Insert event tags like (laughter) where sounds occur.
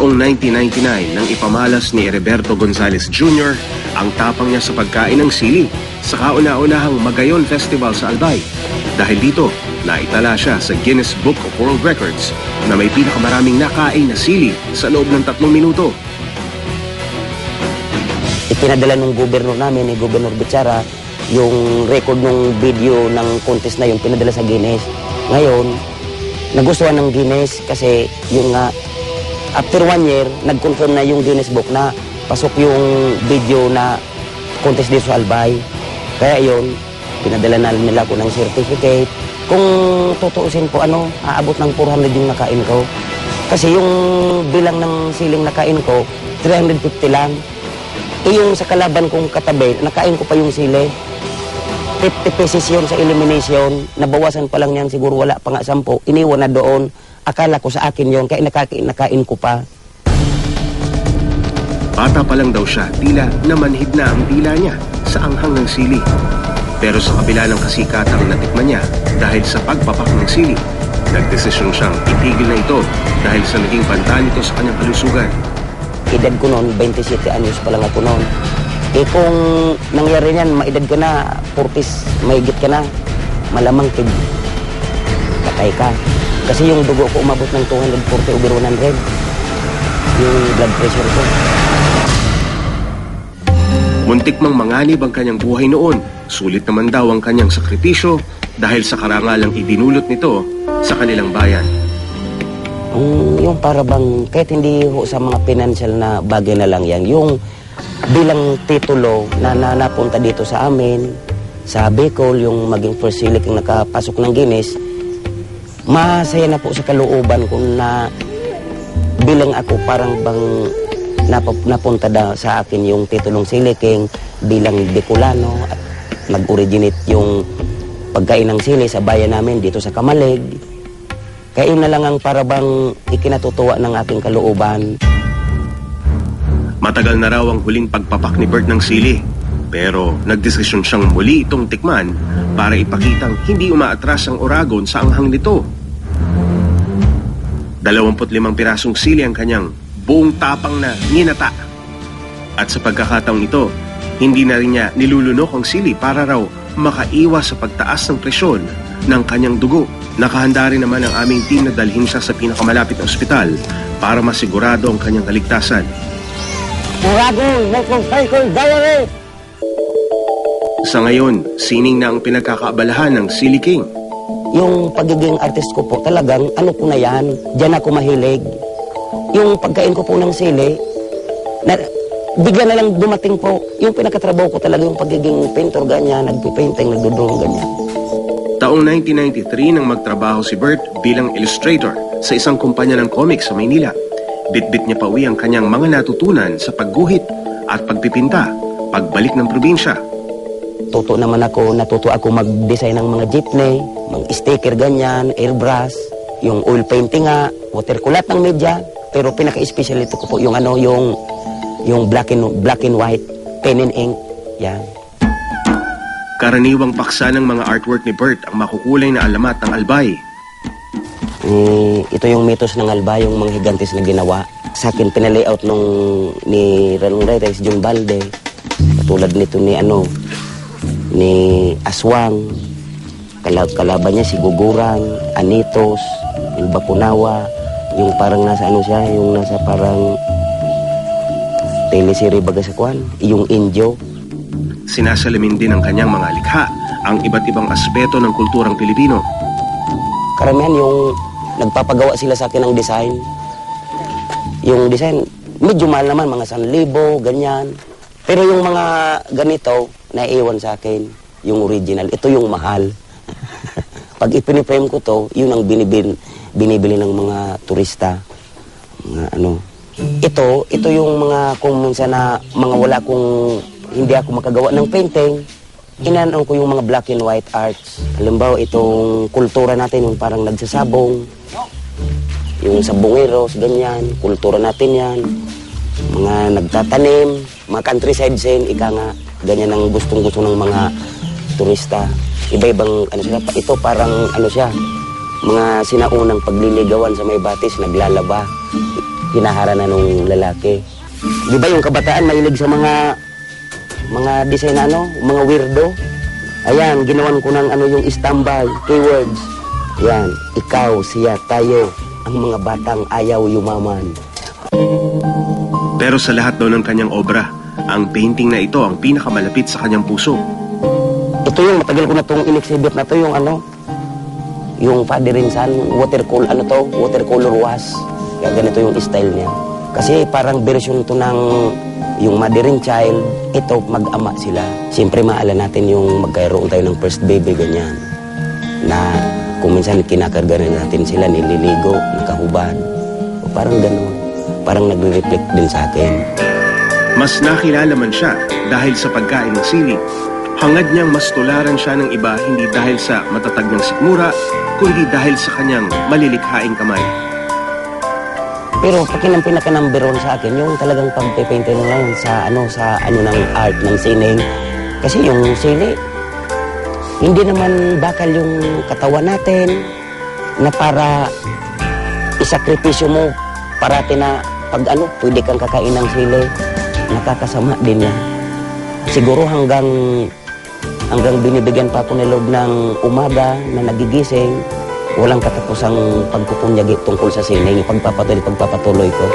Taong 1999 nang ipamalas ni Heriberto Gonzales Jr. ang tapang niya sa pagkain ng sili sa kauna-unahang Magayon Festival sa Albay. Dahil dito, naitala siya sa Guinness Book of World Records na may pinakamaraming nakain na sili sa loob ng tatlong minuto. Ipinadala nung gobernur namin, ni Gobernur Bichara, yung record ng video ng contest na yun, pinadala sa Guinness. Ngayon, nagustuhan ng Guinness kasi yung nga, after one year, nag-confirm na yung Guinness Book na pasok yung video na contest dito sa Albay. Kaya yun, pinadala na nila ko ng certificate. Kung tutuusin po, ano, aabot ng 400 yung nakain ko. Kasi yung bilang ng siling nakain ko, 350 lang. Eh yung sa kalaban kong katabi, nakain ko pa yung sili. 50 pesos yun sa elimination. Nabawasan pa lang yan, siguro wala pa nga 10. Iniwan na doon. Akala ko sa akin yon kaya nakakain, nakain ko pa. Bata pa lang daw siya, tila namanhid na ang dila niya sa anghang ng sili. Pero sa kabila ng kasikatang natikman niya dahil sa pagpapak ng sili, nagdesisyon siyang itigil na ito dahil sa naging banta nito sa kanyang kalusugan. Edad ko noon, 27 anyos pa lang ako noon. Eh kung nangyari niyan, maedad ka na, 40s, mahigit ka na, malamang tig, patay ka. Kasi yung dugo ko umabot ng 240 over 100. Yung blood pressure ko. Muntik mang manganib ang kanyang buhay noon, sulit naman daw ang kanyang sakripisyo dahil sa karangalang idinulot nito sa kanilang bayan. Yung, yung para bang, kahit hindi ho sa mga financial na bagay na lang yan, yung bilang titulo na, na napunta dito sa amin, sa Bicol, yung maging first silik yung nakapasok ng Guinness, masaya na po sa kalooban ko na bilang ako parang bang nap- napunta da sa akin yung titulong siliking bilang Bicolano at nag-originate yung pagkain ng sili sa bayan namin dito sa Kamalig. Yun na lang ang parabang ikinatutuwa ng aking kalooban. Matagal na raw ang huling pagpapak ni Bert ng sili. Pero nagdesisyon siyang muli itong tikman para ipakitang hindi umaatras ang oragon sa anghang nito. 25 pirasong sili ang kanyang buong tapang na nginata. At sa pagkakataong ito, hindi na rin niya nilulunok ang sili para raw makaiwas sa pagtaas ng presyon ng kanyang dugo. Nakahanda rin naman ang aming team na dalhin siya sa pinakamalapit na ospital para masigurado ang kanyang kaligtasan. Dragon Motorcycle Diary! Sa ngayon, sining na ang pinagkakaabalahan ng Silly King. Yung pagiging artist ko po, talagang ano ko na yan, dyan ako mahilig. Yung pagkain ko po ng sili, na, bigla na lang dumating po, yung pinakatrabaho ko talaga yung pagiging painter ganyan, nagpipainting, nagdudrawing ganyan. Taong 1993 nang magtrabaho si Bert bilang illustrator sa isang kumpanya ng comics sa Maynila. Bitbit niya pa uwi ang kanyang mga natutunan sa pagguhit at pagpipinta pagbalik ng probinsya. Tuto naman ako, natuto ako mag-design ng mga jeepney, mga sticker ganyan, airbrush, yung oil painting nga, watercolor ng media. Pero pinaka-special ito ko po yung ano, yung yung black and black and white, pen and ink. Yan. Karaniwang paksa ng mga artwork ni Bert ang makukulay na alamat ng albay. Eh, ito yung mitos ng Alba, yung mga higantes na ginawa. Sa akin, pinalayout nung ni Ranong Reyes, John Balde. Katulad nito ni ano, ni Aswang. Kala kalaban niya si Gugurang, Anitos, yung Bakunawa, yung parang nasa ano siya, yung nasa parang teleserye baga sa kwan, yung Indio. Sinasalamin din ng kanyang mga likha ang iba't ibang aspeto ng kulturang Pilipino. karamihan yung nagpapagawa sila sa akin ng design. Yung design, medyo mahal naman, mga 1,000, ganyan. Pero yung mga ganito, naiiwan sa akin, yung original. Ito yung mahal. (laughs) Pag ipiniframe ko to, yun ang binibili, binibili ng mga turista. Mga ano. Ito, ito yung mga kung minsan na mga wala kong hindi ako makagawa ng painting, inanon ko yung mga black and white arts. Halimbawa, itong kultura natin, yung parang nagsasabong, yung sabongeros, ganyan, kultura natin yan. Mga nagtatanim, mga countryside scene, ika nga, ganyan ang gustong-gusto ng mga turista. Iba-ibang, ano sila, ito parang, ano siya, mga sinaunang pagliligawan sa may batis, naglalaba. hinaharana ng lalaki. Di ba yung kabataan mahilig sa mga mga design na ano, mga weirdo? Ayan, ginawan ko ng ano yung standby, keywords. Yan, ikaw, siya, tayo, ang mga batang ayaw yumaman. Pero sa lahat daw ng kanyang obra, ang painting na ito ang pinakamalapit sa kanyang puso. Ito yung matagal ko na itong in-exhibit na to yung ano, yung Father and Son, watercolor, ano to, watercolor wash. Kaya ganito yung style niya. Kasi parang version to ng yung mother and child, ito mag-ama sila. Siyempre maala natin yung magkaroon tayo ng first baby, ganyan. Na kung minsan kinakarga na natin sila, nililigo, nakahubad. O parang ganun. Parang nagre-reflect din sa akin. Mas nakilala man siya dahil sa pagkain ng sili. Hangad niyang mas tularan siya ng iba hindi dahil sa matatag ng sikmura, kundi dahil sa kanyang malilikhaing kamay. Pero pakin ang pinaka number one sa akin, yung talagang pagpe-painter na lang sa ano sa ano ng art ng sining. Kasi yung sili, hindi naman bakal yung katawan natin na para isakripisyo mo parati na pag ano, pwede kang kakain ng sili. Nakakasama din yan. Siguro hanggang hanggang binibigyan pa ako ni Lord ng umaga na nagigising, walang katapusang pagkukunyagi tungkol sa sining, pagpapatuloy, pagpapatuloy ko.